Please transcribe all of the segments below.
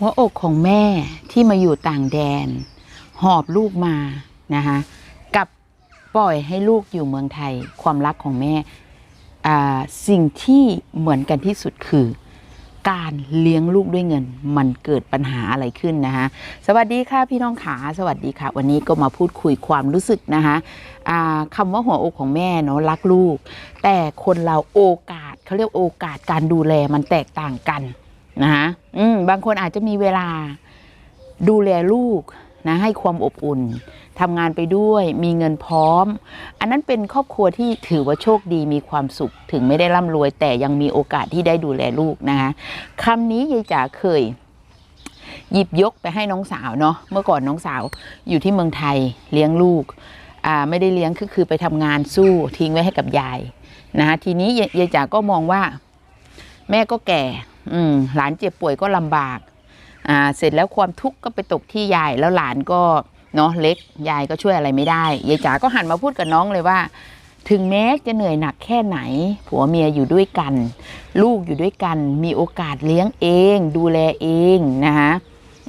หัวอกของแม่ที่มาอยู่ต่างแดน หอบลูกมานะคะกับปล่อยให้ลูกอยู่เมืองไทย ความรักของแม่สิ่งที่เหมือนกันที่สุดคือ การเลี้ยงลูกด้วยเงิน มันเกิดปัญหาอะไรขึ้นนะคะสวัสดีค่ะพี่น้องขาสวัสดีค่ะ วันนี้ก็มาพูดคุยความรู้สึกนะคะคำว่าหัวอกของแม่เนาะรักลูก แต่คนเราโอกาสเขาเรียกโอกาสการดูแลมันแตกต่างกัน นะคะอืมบางคนอาจจะมีเวลาดูแลลูกนะให้ความอบอุ่นทำงานไปด้วยมีเงินพร้อม อันนั้นเป็นครอบครัวที่ถือว่าโชคดีมีความสุข ถึงไม่ได้ร่ำรวย แต่ยังมีโอกาสที่ได้ดูแลลูกนะคะคำนี้ยายจ๋าเคย หยิบยกไปให้น้องสาวเนาะเมื่อก่อนน้องสาวอยู่ที่เมืองไทยเลี้ยงลูกอ่าไม่ได้เลี้ยงคือคือไปทำงานสู้ทิ้งไว้ให้กับยายนะคะทีนี้ยายจ๋าก็มองว่า แม่ก็แก่ อืมหลานเจ็บป่วยก็ลำบาก อ่า เสร็จแล้วความทุกข์ก็ไปตกที่ยายแล้วหลานก็เนาะเล็กยายก็ช่วยอะไรไม่ได้ยายจ๋าก็หันมาพูดกับน้องเลยว่า ถึงแม้จะเหนื่อยหนักแค่ไหน ผัวเมียอยู่ด้วยกัน ลูกอยู่ด้วยกัน มีโอกาสเลี้ยงเอง ดูแลเองนะคะ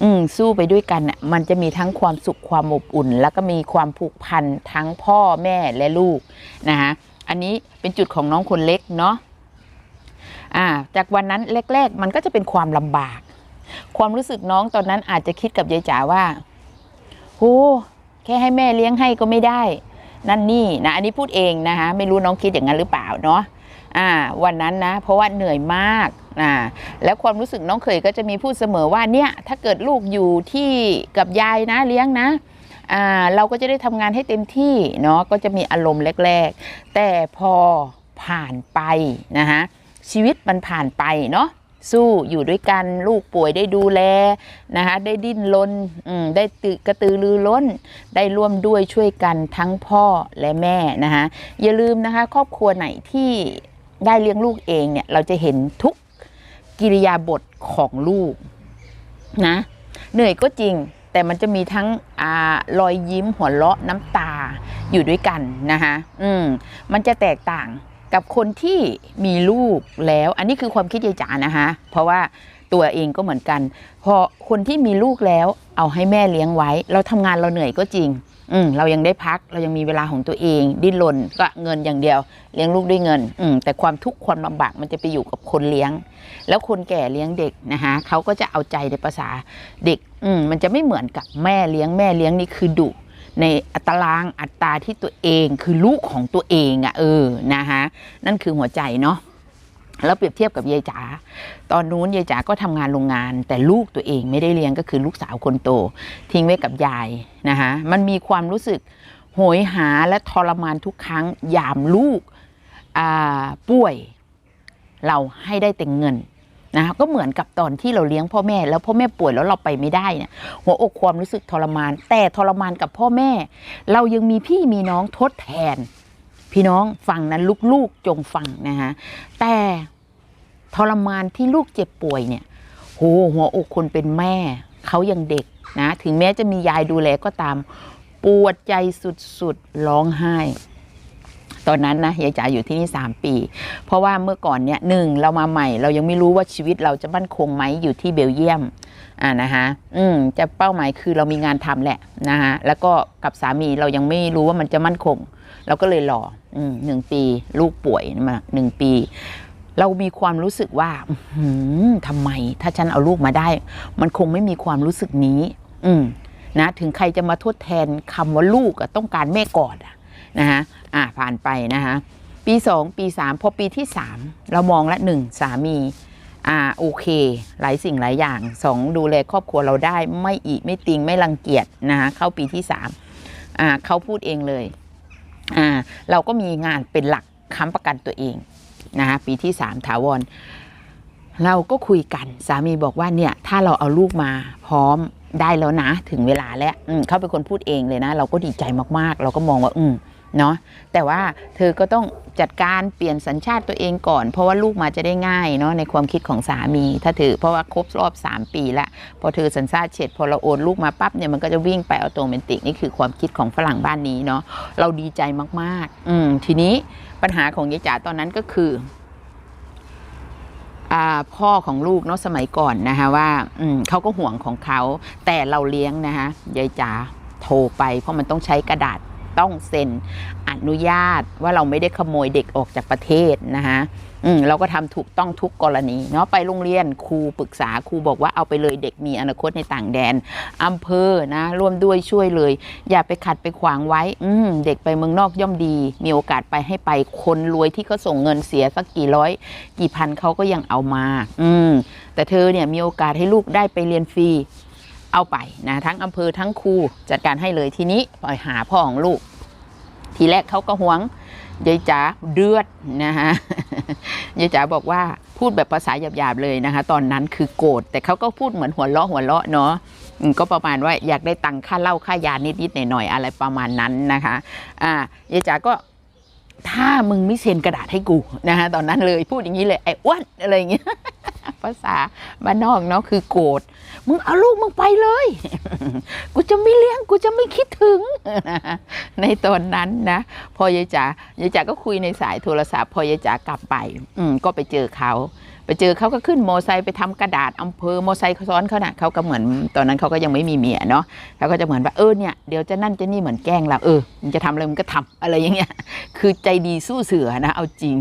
อืมสู้ไปด้วยกันน่ะมันจะมีทั้งความสุขความอบอุ่น แล้วก็มีความผูกพันทั้งพ่อแม่และลูกนะคะอันนี้เป็นจุดของน้องคนเล็กเนาะ อ่าจากวันนั้นแรก ๆ มันก็จะเป็นความลำบาก ความรู้สึกน้องตอนนั้นอาจจะคิดกับยายจ๋าว่าโหแค่ให้แม่เลี้ยงให้ก็ไม่ได้ นั่นนี่นะอันนี้พูดเองนะคะไม่รู้น้องคิดอย่างนั้นหรือเปล่าเนาะอ่าวันนั้นนะ เพราะว่าเหนื่อยมากอ่าแล้วความรู้สึกน้องเคยก็จะมีพูดเสมอว่าเนี่ยถ้าเกิดลูกอยู่ที่กับยายนะเลี้ยงนะอ่าเราก็จะได้ทำงานให้เต็มที่เนาะก็จะมีอารมณ์แรก ๆ แต่พอผ่านไปนะคะ ชีวิตมันผ่านไปเนาะสู้อยู่ด้วยกันลูกป่วยได้ดูแลนะคะได้ดิ้นรนได้ตืกระตือรือร้น ได้ร่วมด้วยช่วยกันทั้งพ่อและแม่นะคะอย่าลืมนะคะครอบครัวไหนที่ได้เลี้ยงลูกเองเนี่ยเราจะเห็นทุกกิริยาบทของลูกนะเหนื่อยก็จริงแต่มันจะมีทั้งอรอยยิ้มหัวเราะน้ำตาอยู่ด้วยกันนะคะอืมมันจะแตกต่าง กับคนที่มีลูกแล้ว อันนี้คือความคิดยายจ๋านะคะเพราะว่าตัวเองก็เหมือนกัน พอคนที่มีลูกแล้ว เอาให้แม่เลี้ยงไว้ เราทำงานเราเหนื่อยก็จริง อืมเรายังได้พักเรายังมีเวลาของตัวเอง ดิ้นรนก็เงินอย่างเดียว เลี้ยงลูกด้วยเงิน อืมแต่ความทุกข์ความลำบากมันจะไปอยู่กับคนเลี้ยง แล้วคนแก่เลี้ยงเด็กนะคะเขาก็จะเอาใจในภาษาเด็ก อืมมันจะไม่เหมือนกับแม่เลี้ยงแม่เลี้ยงนี่คือดุ ในอัตรางอัตราที่ตัวเองคือลูกของตัวเองอะ่ะเออนะคะนั่นคือหัวใจเนาะแล้วเปรียบเทียบกับยายจ๋า ตอนนู้นยายจ๋าก็ทำงานโรงงาน แต่ลูกตัวเองไม่ได้เลี้ยงก็คือลูกสาวคนโต ทิ้งไว้กับยายนะคะมันมีความรู้สึกโหยหาและทรมานทุกครั้งยามลูกอ่าป่วย เราให้ได้แต่เงิน นะคะก็เหมือนกับตอนที่เราเลี้ยงพ่อแม่ แล้วพ่อแม่ป่วยแล้วเราไปไม่ได้เนี่ยหัวอกความรู้สึกทรมาน แต่ทรมานกับพ่อแม่ เรายังมีพี่มีน้องทดแทน พี่น้องฟังนั้นลูกๆจงฟังนะคะแต่ทรมานที่ลูกเจ็บป่วยเนี่ยโหหัวอกคนเป็นแม่เขายังเด็กนะถึงแม้จะมียายดูแลก็ตาม ปวดใจสุดๆร้องไห้ ตอนนั้นนะยายจ๋าอยู่ที่นี่ 3 ปี เพราะว่าเมื่อก่อนเนี่ยหนึ่งเรามาใหม่ เรายังไม่รู้ว่าชีวิตเราจะมั่นคงไหมอยู่ที่เบลเยียมอ่านะคะอืมจะเป้าหมายคือเรามีงานทำแหละนะคะแล้วก็กับสามีเรายังไม่รู้ว่ามันจะมั่นคง เราก็เลยรออืมหนึ่งปี ลูกป่วยมาหนึ่งปี เรามีความรู้สึกว่าหือทำไม ถ้าฉันเอาลูกมาได้ มันคงไม่มีความรู้สึกนี้ อืมนะถึงใครจะมาทดแทนคำว่าลูกต้องการแม่กอดอะ นะคะอ่าผ่านไปนะคะปีสองปีสามพอปีที่สามเรามองละหนึ่งสามีอ่าโอเค หลายสิ่งหลายอย่างสองดูแลครอบครัวเราได้ไม่อีไม่ติงไม่รังเกียจนะคะเข้าปีที่สามอ่าเขาพูดเองเลยอ่าเราก็มีงานเป็นหลักค้ำประกันตัวเองนะคะปีที่สามถาวร เราก็คุยกันสามีบอกว่าเนี่ยถ้าเราเอาลูกมาพร้อมได้แล้วนะ ถึงเวลาแล้วเขาเป็นคนพูดเองเลยนะ เราก็ดีใจมากๆ เราก็มองว่า อืม เนาะแต่ว่าเธอก็ต้องจัดการเปลี่ยนสัญชาติตัวเองก่อน เพราะว่าลูกมาจะได้ง่ายเนาะในความคิดของสามี ถ้าเธอเพราะว่าครบรอบ 3 ปีล้วพอเธอสัญชาติเสร็จพอเราโอนลูกมาปั๊บเนี่ยมันก็จะวิ่งไปออโตเมติกนี่คือความคิดของฝรั่งบ้านนี้เนาะเราดีใจมากๆ อืมทีนี้ปัญหาของยายจ๋าตอนนั้นก็คืออ่าพ่อของลูกเนาะสมัยก่อนนะคะว่าอืมเขาก็ห่วงของเขาแต่เราเลี้ยงนะคะยายจ๋าโทรไป เพราะมันต้องใช้กระดาษ ต้องเซ็นอนุญาตว่าเราไม่ได้ขโมยเด็กออกจากประเทศนะคะอืมเราก็ทำถูกต้องทุกกรณีเนาะไปโรงเรียนครูปรึกษาครูบอกว่าเอาไปเลยเด็กมีอนาคตในต่างแดนอำเภอนะร่วมด้วยช่วยเลย อย่าไปขัดไปขวางไว้ อืมเด็กไปเมืองนอกย่อมดี มีโอกาสไปให้ไปคนรวยที่เขาส่งเงินเสียสักกี่ร้อย กี่พันเขาก็ยังเอามา อืมแต่เธอเนี่ยมีโอกาสให้ลูกได้ไปเรียนฟรี เอาไปนะทั้งอำเภอทั้งครูจัดการให้เลยทีนี้ปล่อยหาพ่อของลูก ทีแรกเขาก็หวงยายจ๋าเดือดนะฮะยายจ๋าบอกว่าพูดแบบภาษาหยาบๆเลยนะคะ ตอนนั้นคือโกรธแต่เขาก็พูดเหมือนหัวเราะหัวเราะเนาะก็ประมาณว่าอยากได้ตังค่าเหล้าค่ายานิดๆหน่อยๆอะไรประมาณนั้นนะคะอ่ายายจ๋าก็ถ้ามึงไม่เซ็นกระดาษให้กูนะคะตอนนั้นเลยพูดอย่างนี้เลยไอ้อ้วนอะไรอย่างเงี้ยภาษาบ้านนอกเนาะคือโกรธ มึงเอาลูกมึงไปเลย กูจะไม่เลี้ยง กูจะไม่คิดถึง ในตอนนั้นนะ พอยายจ๋ายายจ๋าก็คุยในสายโทรศัพท์ พอยายจ๋ากลับไป อืมก็ไปเจอเขา ไปเจอเขาก็ขึ้นโมไซค์ไปทำกระดาษอำเภอโมไซค์เขาซ้อนเขาน่ะเขาก็เหมือนตอนนั้นเขาก็ยังไม่มีเมียเนาะเขาก็จะเหมือนว่าเออเนี่ยเดี๋ยวจะนั่นจะนี่เหมือนแกล้งเราเออมึงจะทำอะไรมึงก็ทำอะไรอย่างเงี้ยคือใจดีสู้เสือนะเอาจริง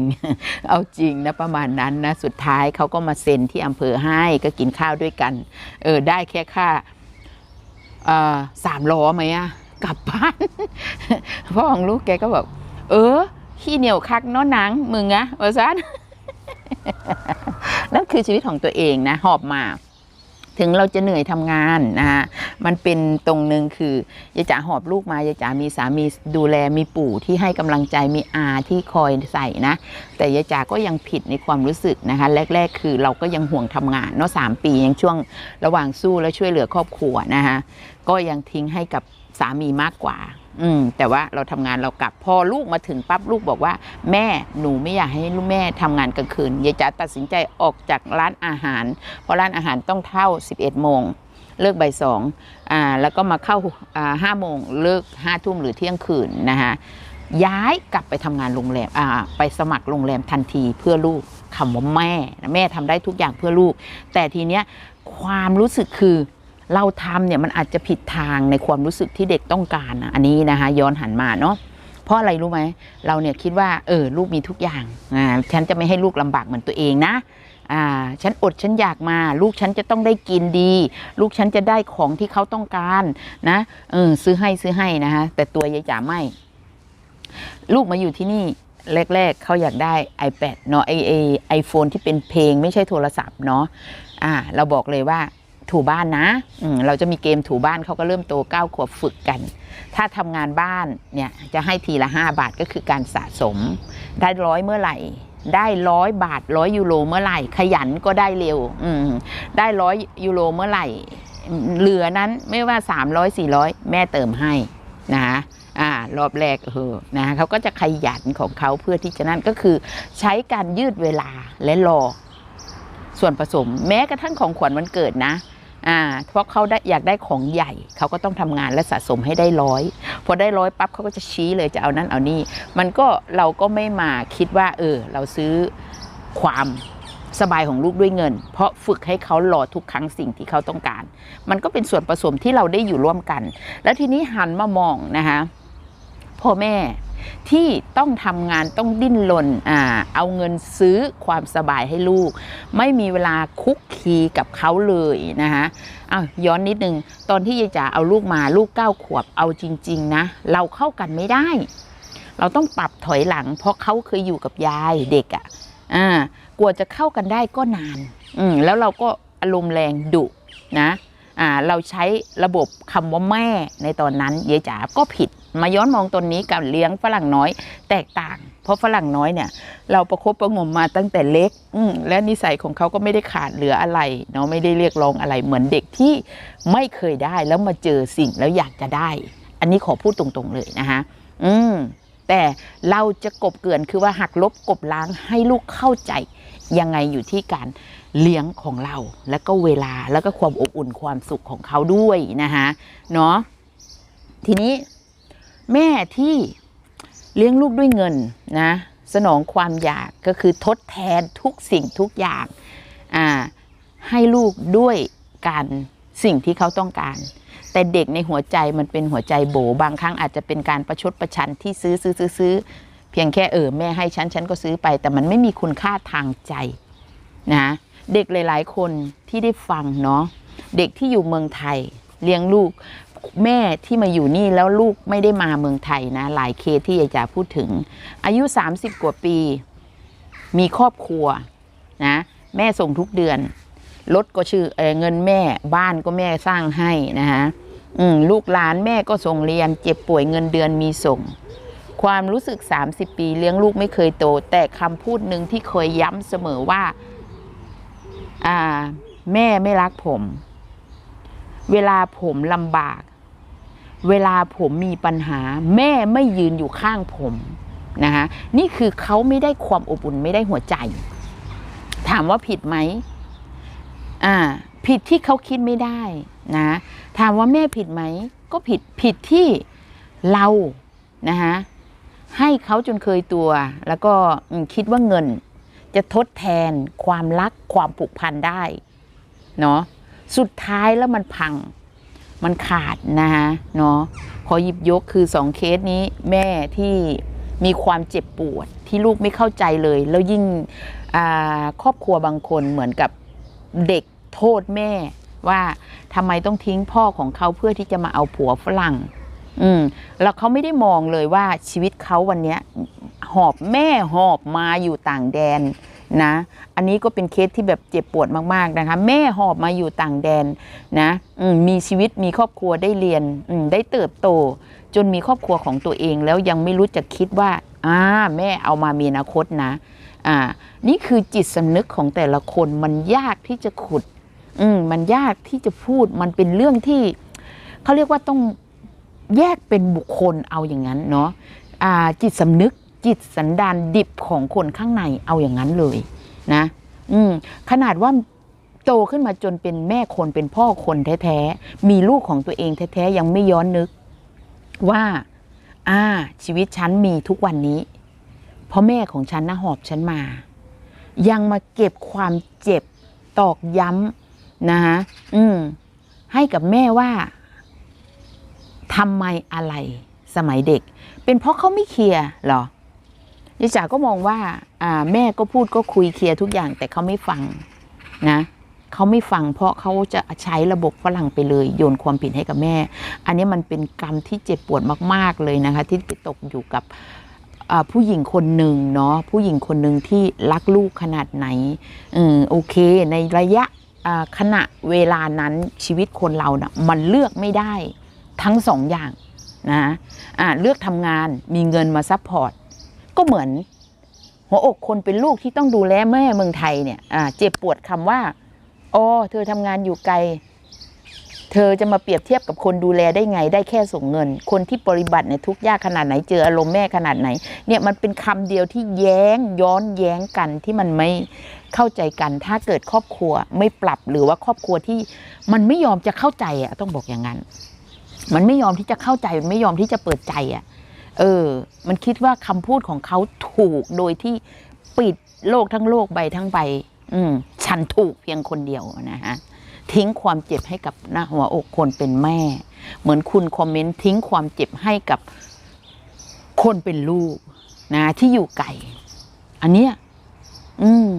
เอาจริงนะประมาณนั้นนะสุดท้ายเขาก็มาเซ็นที่อำเภอให้ก็กินข้าวด้วยกันเออได้แค่ค่าอ่อสามล้อไหมอะกลับบ้านพ่อของลูกแกก็บอกเออขี้เหนียวคักนาะหนังมึงอะว่าซัน นั่นคือชีวิตของตัวเองนะ หอบมา ถึงเราจะเหนื่อยทำงานนะฮะมันเป็นตรงหนึ่งคือยายจ๋าหอบลูกมายายจ๋ามีสามีดูแลมีปู่ที่ให้กำลังใจมีอาที่คอยใส่นะ แต่ยายจ๋าก็ยังผิดในความรู้สึกนะคะ แรก ๆ คือเราก็ยังห่วงทำงานเนาะสามปียังช่วงระหว่างสู้และช่วยเหลือครอบครัวนะคะก็ยังทิ้งให้กับสามีมากกว่า อืมแต่ว่าเราทำงานเรากลับพอลูกมาถึงปั๊บลูกบอกว่า แม่หนูไม่อยากให้ลูกแม่ทำงานกลางคืนยายจ๋าตัดสินใจออกจากร้านอาหาร เพราะร้านอาหารต้องเท่า 11โมงเลิกบ่ายสองอ่าแล้วก็มาเข้าอ่าห้าโมงเลิกห้าทุ่มหรือเที่ยงคืนนะคะย้ายกลับไปทำงานโรงแรมอ่าไปสมัครโรงแรมทันทีเพื่อลูกคำว่าแม่ แม่ทำได้ทุกอย่างเพื่อลูก แต่ทีเนี้ยความรู้สึกคือ เราทำเนี่ยมันอาจจะผิดทางในความรู้สึกที่เด็กต้องการนะอันนี้นะคะ ย้อนหันมาเนาะเพราะอะไรรู้ไหมเราเนี่ยคิดว่าเออลูกมีทุกอย่างอ่าฉันจะไม่ให้ลูกลำบากเหมือนตัวเองนะอ่าฉันอดฉันอยากมา ลูกฉันจะต้องได้กินดี ลูกฉันจะได้ของที่เขาต้องการนะเออซื้อให้ซื้อให้นะคะแต่ตัวยายจ๋าไม่ ลูกมาอยู่ที่นี่แรก ๆเขาอยากได้ iPad เนาะไอไอไอโฟนที่เป็นเพลงไม่ใช่โทรศัพท์เนาะอ่าเราบอกเลยว่า ถูบ้านนะอืเราจะมีเกมถูบ้านเขาก็เริ่มโตเก้าขวบฝึกกัน ถ้าทำงานบ้านเนี่ยจะให้ทีละ5บาทก็คือการสะสม ได้ร้อยเมื่อไหร่ ได้ร้อยบาทร้อยยูโรเมื่อไหร่ ขยันก็ได้เร็วอืได้ร้อยยูโรเมื่อไหร่ เหลือนั้นไม่ว่า300 400แม่เติมให้นะคะอ่ารอบแรกเออนะเขาก็จะขยันของเขาเพื่อที่จะนั่นก็คือใช้การยืดเวลาและรอส่วนผสม แม้กระทั่งของขวัญวันเกิดนะ อ่าเพราะเขาได้อยากได้ของใหญ่ เขาก็ต้องทำงานและสะสมให้ได้ร้อยพอได้ร้อยปั๊บเขาก็จะชี้เลยจะเอานั่นเอานี่มันก็เราก็ไม่มาคิดว่า เออ เราซื้อความสบายของลูกด้วยเงิน เพราะฝึกให้เขารอทุกครั้งสิ่งที่เขาต้องการ มันก็เป็นส่วนผสมที่เราได้อยู่ร่วมกัน แล้วทีนี้หันมามองนะคะพ่อแม่ ที่ต้องทำงานต้องดิ้นรนอ่าเอาเงินซื้อความสบายให้ลูก ไม่มีเวลาคุกคีกับเขาเลยนะคะอ้าย้อนนิดนึง ตอนที่ยายจ๋าเอาลูกมาลูกเก้าขวบเอาจริง ๆ นะ เราเข้ากันไม่ได้ เราต้องปรับถอยหลัง เพราะเขาเคยอยู่กับยายเด็กอะ่ะอ่ากว่าจะเข้ากันได้ก็นานอืมแล้วเราก็อารมณ์แรงดุนะอ่าเราใช้ระบบคำว่าแม่ในตอนนั้นยายจ๋าก็ผิด มาย้อนมองตนนี้กับเลี้ยงฝรั่งน้อยแตกต่าง เพราะฝรั่งน้อยเนี่ย เราประคบประงมมาตั้งแต่เล็ก อืและนิสัยของเขาก็ไม่ได้ขาดเหลืออะไรเนาะไม่ได้เรียกร้องอะไรเหมือนเด็กที่ไม่เคยได้แล้วมาเจอสิ่งแล้วอยากจะได้ อันนี้ขอพูดตรงๆเลยนะคะอืมแต่เราจะกบเกลื่อนคือว่าหักลบกบล้างให้ลูกเข้าใจ ยังไงอยู่ที่การเลี้ยงของเรา แล้วก็เวลาแล้วก็ความอบอุ่นความสุขของเขาด้วยนะคะเนาะทีนี้ แม่ที่เลี้ยงลูกด้วยเงินนะสนองความอยากก็คือทดแทนทุกสิ่งทุกอย่างให้ลูกด้วยการสิ่งที่เขาต้องการ แต่เด็กในหัวใจมันเป็นหัวใจโบบางครั้งอาจจะเป็นการประชดประชันที่ซื้อซื้อซื้อซื้อเพียงแค่เออแม่ให้ฉันฉันก็ซื้อไป แต่มันไม่มีคุณค่าทางใจนะเด็กหลาย ๆ คนที่ได้ฟังเนาะเด็กที่อยู่เมืองไทยเลี้ยงลูก แม่ที่มาอยู่นี่แล้วลูกไม่ได้มาเมืองไทยนะ หลายเคสที่ยายจ๋าพูดถึง อายุ 30 กว่าปี มีครอบครัวนะ แม่ส่งทุกเดือนรถก็ชื่อเอเงินแม่บ้านก็แม่สร้างให้นะคะลูกหลานแม่ก็ส่งเรียน เจ็บป่วยเงินเดือนมีส่ง ความรู้สึก 30 ปีเลี้ยงลูกไม่เคยโต แต่คำพูดหนึ่งที่เคยย้ำเสมอว่าแม่ไม่รักผม เวลาผมลำบาก เวลาผมมีปัญหา แม่ไม่ยืนอยู่ข้างผมนะคะนี่คือเขาไม่ได้ความอบอุ่นไม่ได้หัวใจ ถามว่าผิดไหมอ่า ผิดที่เขาคิดไม่ได้นะ ถามว่าแม่ผิดไหม ก็ผิดผิดที่เรานะคะให้เขาจนเคยตัว แล้วก็คิดว่าเงิน จะทดแทนความรักความผูกพันได้เนาะสุดท้ายแล้วมันพัง มันขาดนะคะเนาะขอหยิบยกคือสองเคสนี้แม่ที่มีความเจ็บปวดที่ลูกไม่เข้าใจเลย แล้วยิ่งครอบครัวบางคนเหมือนกับเด็กโทษแม่ว่าทำไมต้องทิ้งพ่อของเขาเพื่อที่จะมาเอาผัวฝรั่ง อืม แล้วเขาไม่ได้มองเลยว่าชีวิตเขาวันเนี้ย หอบแม่หอบมาอยู่ต่างแดน นะ อันนี้ก็เป็นเคสที่แบบเจ็บปวดมากๆนะคะ แม่หอบมาอยู่ต่างแดนนะมมีชีวิตมีครอบครัวได้เรียนได้เติบโต จนมีครอบครัวของตัวเองแล้วยังไม่รู้จะคิดว่าอ่าแม่เอามามีอนาคตนะอ่านี่คือจิตสำนึกของแต่ละคนมันยากที่จะขุด อืมมันยากที่จะพูดมันเป็นเรื่องที่เขาเรียกว่าต้องแยกเป็นบุคคลเอาอย่างนั้นเนาะอ่าจิตสำนึก จิตสันดานดิบของคนข้างในเอาอย่างนั้นเลยนะ อืมขนาดว่าโตขึ้นมาจนเป็นแม่คนเป็นพ่อคนแท้ๆ มีลูกของตัวเองแท้ๆ ยังไม่ย้อนนึก ว่า อ่า ชีวิตฉันมีทุกวันนี้เพราะแม่ของฉันนะหอบฉันมา ยังมาเก็บความเจ็บตอกย้ำนะคะอืมให้กับแม่ว่าทำไมอะไรสมัยเด็ก เป็นเพราะเขาไม่เคลียร์หรอ ยายจ๋าก็มองว่าแม่ก็พูดก็คุยเคลียร์ทุกอย่าง แต่เขาไม่ฟังนะเขาไม่ฟังเพราะเขาจะใช้ระบบฝรั่งไปเลย โยนความผิดให้กับแม่ อันนี้มันเป็นกรรมที่เจ็บปวดมาก ๆเลยนะคะ ที่ไปตกอยู่กับผู้หญิงคนหนึ่งเนาะผู้หญิงคนหนึ่งที่รักลูกขนาดไหนอโอเค ในระยะขณะเวลานั้นชีวิตคนเรานะ่ะมันเลือกไม่ได้ทั้งสองอย่างนะอ่าเลือกทำงานมีเงินมาซัพพอร์ต ก็เหมือน หัวอกคนเป็นลูกที่ต้องดูแลแม่เมืองไทยเนี่ยอ่าเจ็บปวดคำว่าอ๋อเธอทำงานอยู่ไกล เธอจะมาเปรียบเทียบกับคนดูแลได้ไง ได้แค่ส่งเงิน คนที่ปฏิบัติในยทุกยากขนาดไหนเจออารมณ์แม่ขนาดไหน เนี่ยมันเป็นคำเดียวที่แย้งย้อนแย้งกันที่มันไม่เข้าใจกัน ถ้าเกิดครอบครัวไม่ปรับหรือว่าครอบครัวที่มันไม่ยอมจะเข้าใจอะต้องบอกอย่างนั้น มันไม่ยอมที่จะเข้าใจมันไม่ยอมที่จะเปิดใจอะ เออ มันคิดว่าคำพูดของเขาถูกโดยที่ปิดโลกทั้งโลกใบทั้งใบ อืม ฉันถูกเพียงคนเดียวนะฮะ ทิ้งความเจ็บให้กับหน้าหัวอกคนเป็นแม่ เหมือนคุณคอมเมนต์ทิ้งความเจ็บให้กับคนเป็นลูก นะ ที่อยู่ไกลอันเนี้ย อืม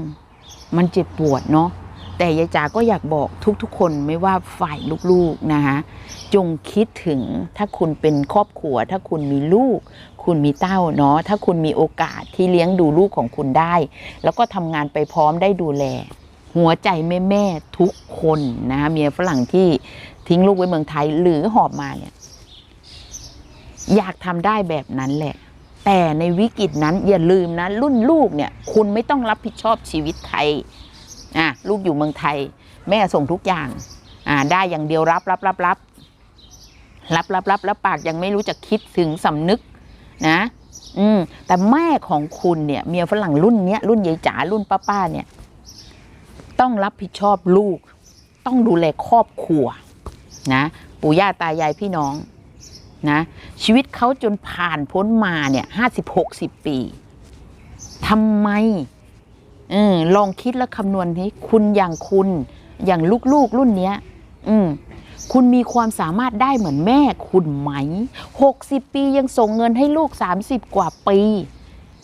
มันเจ็บปวดเนาะแต่ยายจ๋าก็อยากบอกทุกๆ คนไม่ว่าฝ่ายลูกๆ นะคะ จงคิดถึงถ้าคุณเป็นครอบครัว ถ้าคุณมีลูก คุณมีเต้าเนาะถ้าคุณมีโอกาสที่เลี้ยงดูลูกของคุณได้ แล้วก็ทำงานไปพร้อมได้ดูแล หัวใจแม่แม่ทุกคนนะเมียฝรั่งที่ทิ้งลูกไว้เมืองไทยหรือหอบมาเนี่ยอยากทำได้แบบนั้นแหละ แต่ในวิกฤตนั้นอย่าลืมนะ รุ่นลูกเนี่ยคุณไม่ต้องรับผิดชอบชีวิตใครอะลูกอยู่เมืองไทย แม่ส่งทุกอย่างอ่าได้อย่างเดียวรับรับรับรับ รับรับรับแล้วปากยังไม่รู้จะคิดถึงสำนึกนะ อืม แต่แม่ของคุณเนี่ยเมียฝรั่งรุ่นเนี้ยรุ่นยายจ๋ารุ่นป้าป้าๆเนี่ย ต้องรับผิดชอบลูก ต้องดูแลครอบครัว นะปู่ย่าตายายพี่น้องนะชีวิตเขาจนผ่านพ้นมาเนี่ยห้าสิบหกสิบปีทำไมอลองคิดแล้วคำนวณนี้คุณอย่างคุณอย่างลูกๆรุ่นเนี้ย อืม คุณมีความสามารถได้เหมือนแม่คุณไหม 60 ปียังส่งเงินให้ลูก 30 กว่าปี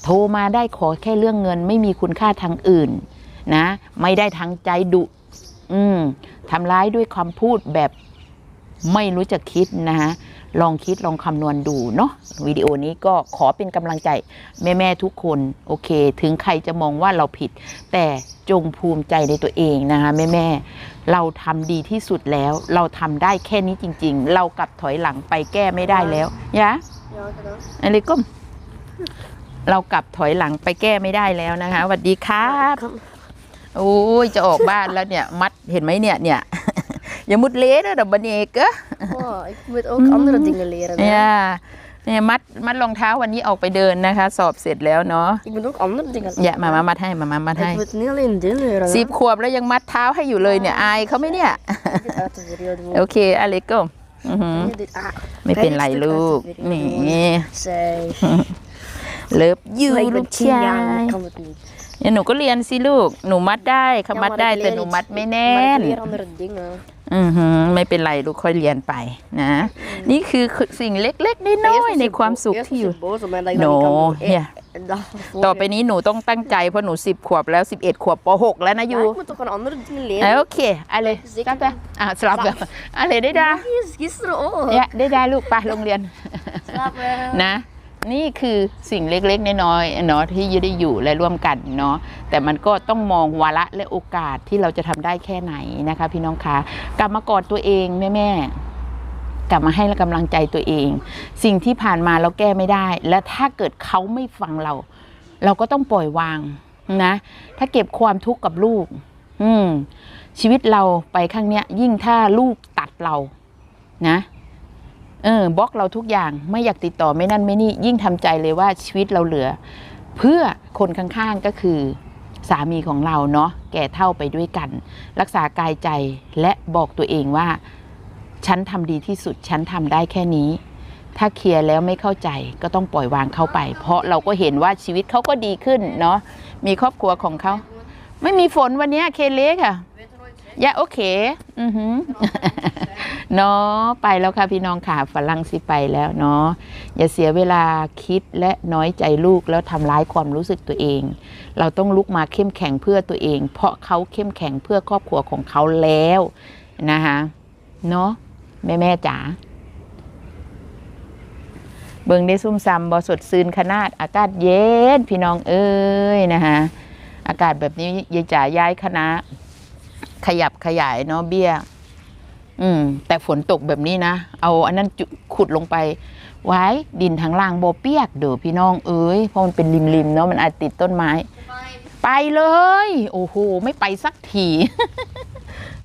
โทรมาได้ขอแค่เรื่องเงินไม่มีคุณค่าทางอื่นนะ ไม่ได้ทางใจดุ อืมทำร้ายด้วยคำพูดแบบไม่รู้จะคิดนะฮะ ลองคิดลองคำนวณดูเนาะวิดีโอนี้ก็ขอเป็นกำลังใจแม่ ๆ ทุกคน โอเค ถึงใครจะมองว่าเราผิด แต่จงภูมิใจในตัวเองนะคะแม่ ๆ เราทำดีที่สุดแล้ว เราทำได้แค่นี้จริง ๆ เรากลับถอยหลังไปแก้ไม่ได้แล้วยะอะไรก็เรากลับถอยหลังไปแก้ไม่ได้แล้วนะคะสวัสดีครับ โอ้ยจะออกบ้านแล้วเนี่ย มัดเห็นไหมเนี่ยเนี่ย อย่ามุดเละนะดับเบิลเอกอะ Oh, ik moet ook andere dingen leren. hè. เนี่ยเนี่ยมัดมัดรองเท้าวันนี้ออกไปเดินนะคะ สอบเสร็จแล้วเนาะ Ik moet ook andere dingen อย่า leren. มามามัดให้มามามัดให้ Ik moet niet alleen dit leren. hè. สิบขวบแล้วยังมัดเท้าให้อยู่เลยเนี่ยอายเขาไหมเนี่ย Ik dit uit de video โอ doen. เคอเล็กก็อือหือ Nee, dit- ah, ไม่เป็นไร Kijk, ลูก dit uit de video นี่ doen. Zij. เลิฟยู Maar ik ลู ben ก tien ชา jaar en ย ik kan het niet. เนี่ยหนูก็เรียนสิลูก หนูมัดได้เขา Ja, มัด maar ได้ ik แต่ leer หนู iets- มัดไม่ ik- แน่ Maar น ik leer andere dingen. อือหือไม่เป็นไรลูกค่อยเรียนไปนะ นี่คือสิ่งเล็กๆน้อย Eerst ๆใน was je ความ bo- สุข eerst ที่ was อยู่ je boos op mij dat ik โน dat niet kan doen. เนี่ย En dan ต่อไปนี้หนูต้องตั้งใจเพราะหนูสิบขวบแล้วสิบเอ็ดขวบปหกแล้วนะ Ja, ยู ik moet toch een andere dingen เอ้ย leren. โอเคอะไร Zeker สลับไปอะสลับไปอะไรได้ดา Yes, gisteren ook. เนี่ยได้ดาลูกไปโรงเรียน Slapen. นะ นี่คือสิ่งเล็กๆน้อยๆเนาะที่ได้อยู่และร่วมกันเนาะแต่มันก็ต้องมองวาระและโอกาสที่เราจะทำได้แค่ไหนนะคะ พี่น้องคะกลับมากอดตัวเองแม่ๆกลับมาให้กำลังใจตัวเอง สิ่งที่ผ่านมาเราแก้ไม่ได้ และถ้าเกิดเขาไม่ฟังเรา เราก็ต้องปล่อยวางนะ ถ้าเก็บความทุกข์กับลูก อืมชีวิตเราไปข้างเนี้ย ยิ่งถ้าลูกตัดเรานะ เออบล็อกเราทุกอย่างไม่อยากติดต่อไม่นั่นไม่นี่ยิ่งทำใจเลยว่าชีวิตเราเหลือ เพื่อคนข้างๆก็คือสามีของเราเนาะแก่เท่าไปด้วยกัน รักษากายใจและบอกตัวเองว่า ฉันทำดีที่สุด ฉันทำได้แค่นี้ ถ้าเคลียร์แล้วไม่เข้าใจก็ต้องปล่อยวางเข้าไป เพราะเราก็เห็นว่าชีวิตเขาก็ดีขึ้นเนาะมีครอบครัวของเขา ไม่มีฝนวันนี้เคเล็กอะ ยะโอเค อือหือเนาะไปแล้วค่ะพี่น้องค่ะฝรั่งสิไปแล้วเนาะอย่าเสียเวลาคิดและน้อยใจลูกแล้วทำร้ายความรู้สึกตัวเอง เราต้องลุกมาเข้มแข็งเพื่อตัวเอง เพราะเขาเข้มแข็งเพื่อครอบครัวของเขาแล้วนะคะเนาะแม่แม่ๆจ๋าเบิ่งได้ซุ่มซำบอสดซืนขนาดอากาศเย็นพี่น้องเอ้ยนะคะอากาศแบบนี้ยายจ๋าย้ายคณะ ขยับขยายเนาะเบี้ย อืม แต่ฝนตกแบบนี้นะ เอาอันนั้นขุดลงไป ไว้ดินทางล่างโบเปียกเด้อพี่น้องเอ้ยเพราะมันเป็นริมๆเนาะมันอาจติดต้นไม้ ไปเลย โอ้โห ไม่ไปสักที